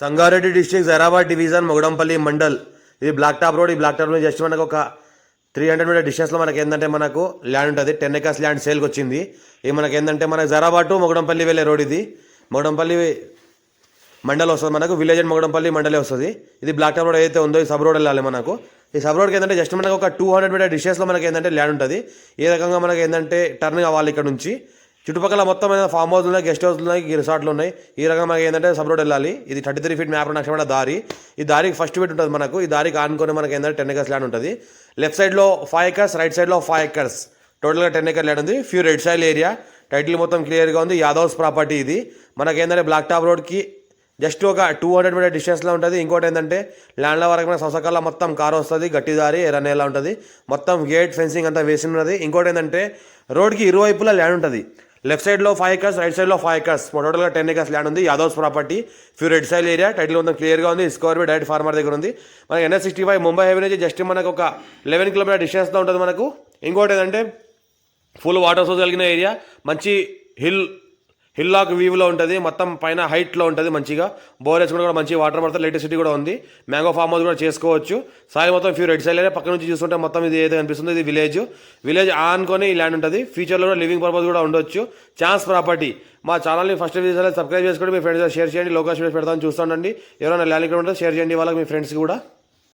Sangareddy district Zaheerabad division Mogudampally mandal. ఇది black top road. ఈ black top road just మనకు ఒక three hundred metre డిస్టెన్స్లో మనకి ఏంటంటే మనకు ల్యాండ్ ఉంటుంది. టెన్ ఎకర్స్ ల్యాండ్ సేల్కి వచ్చింది ఇది మనకి ఏంటంటే మనకు జైరాబాద్ టు మొగడంపల్లి వెళ్ళే రోడ్ ఇది. మొగడంపల్లి మండల్ వస్తుంది మనకు. విలేజ్ అండ్ మొగడంపల్లి మండలే వస్తుంది. ఇది బ్లాక్ టాప్ రోడ్ ఏదైతే ఉందో ఈ సబ్ రోడ్ వెళ్ళాలి మనకు. ఈ సబ్ రోడ్కి ఏంటంటే జస్ట్ మనకు ఒక టూ హండ్రెడ్ మీటర్ డిస్టెన్స్లో మనకి ఏంటంటే ల్యాండ్ ఉంటుంది. ఏ రకంగా మనకి ఏంటంటే టర్న్ కావాలి ఇక్కడ నుంచి. చుట్టుపక్కల మొత్తం ఏదైనా ఫామ్ హౌస్ ఉన్నాయి గెస్ట్ హౌస్లు ఉన్నాయి రిసార్ట్లు ఉన్నాయి. ఈ రకంగా మనకి ఏంటంటే సబ్ రోడ్ వెళ్ళాలి. ఇది థర్టీ త్రీ ఫీట్ మ్యాప్ నక్షమైన దారి. ఈ దారికి ఫస్ట్ ఫీట్ ఉంటుంది మనకు. ఈ దారికి ఆనుకొని మనకి ఏంటంటే టెన్ ఎకర్స్ ల్యాండ్ ఉంటుంది. లెఫ్ట్ సైడ్లో ఫైవ్ ఎకర్స్ రైట్ సైడ్లో ఫైవ్ ఎకర్స్ టోటల్గా టెన్ ఎకర్ ల్యాండ్ ఉంది. Pure red soil area title మొత్తం క్లియర్గా ఉంది. యాదవ్స్ ప్రాపర్టీ ఇది. మనకి ఏంటంటే బ్లాక్ టాప్ రోడ్కి జస్ట్ ఒక టూ హండ్రెడ్ మీటర్ డిస్టెన్స్లో ఉంటుంది. ఇంకోటి ఏంటంటే ల్యాండ్ల వరకు మన సంవత్సరాల మొత్తం కార్ వస్తుంది గట్టి దారి ఎర్రనేలా ఉంటుంది. మొత్తం గేట్ ఫెన్సింగ్ అంతా వేసి ఉన్నది. ఇంకోటి ఏంటంటే రోడ్కి ఇరువైపులా ల్యాండ్ ఉంటుంది. లెఫ్ట్ సైడ్లో ఫైవ్ ఎకర్స్ రైట్ సైడ్లో ఫైవ్ ఎకర్స్. టోటల్గా టెన్ ఎకర్స్ ల్యాండ్ ఉంది. Yadavs property pure red soil area. Title మొత్తం క్లియర్గా ఉంది. స్కోర్బీ డైరెక్ట్ ఫార్మర్ దగ్గర ఉంది. మనకి NH sixty five Mumbai highway నుంచి జస్ట్ మనకు ఒక లెవెన్ కిలోమీటర్ డిస్టెన్స్లో ఉంటుంది మనకు. ఇంకోటి ఏంటంటే ఫుల్ వాటర్ సోర్స్ కలిగిన ఏరియా మంచి హిల్ హిల్లాక్ వ్యూలో ఉంటుంది మొత్తం పైన హైట్లో ఉంటుంది మంచిగా. బోర్ వేసుకుని కూడా మంచి వాటర్ పడుతుంది ఎలక్ట్రిసిటీ కూడా ఉంది. మ్యాంగో ఫామ్ హౌస్ కూడా చేసుకోవచ్చు. సాయి మొత్తం ఫ్యూ రెడ్ సైడ్ పక్క నుంచి చూసుకుంటే మొత్తం ఇది ఏదో కనిపిస్తుంది ఇది విలేజ్. విలేజ్ ఆనుకొని ఈ ల్యాండ్ ఉంటుంది. ఫ్యూచర్లో కూడా లివింగ్ పర్పస్ కూడా ఉండొచ్చు. Chance property. మా ఛానల్ని ఫస్ట్ విజిట్ సబ్స్క్రైబ్ చేసుకొని మీ ఫ్రెండ్స్ షేర్ చేయండి. లోకల్ పెడతాను పెడతామని చూస్తుండండి ఎవరైనా ల్యాండ్ ఇక్కడ ఉంటే షేర్ చేయండి వాళ్ళకి మీ ఫ్రెండ్స్కి కూడా.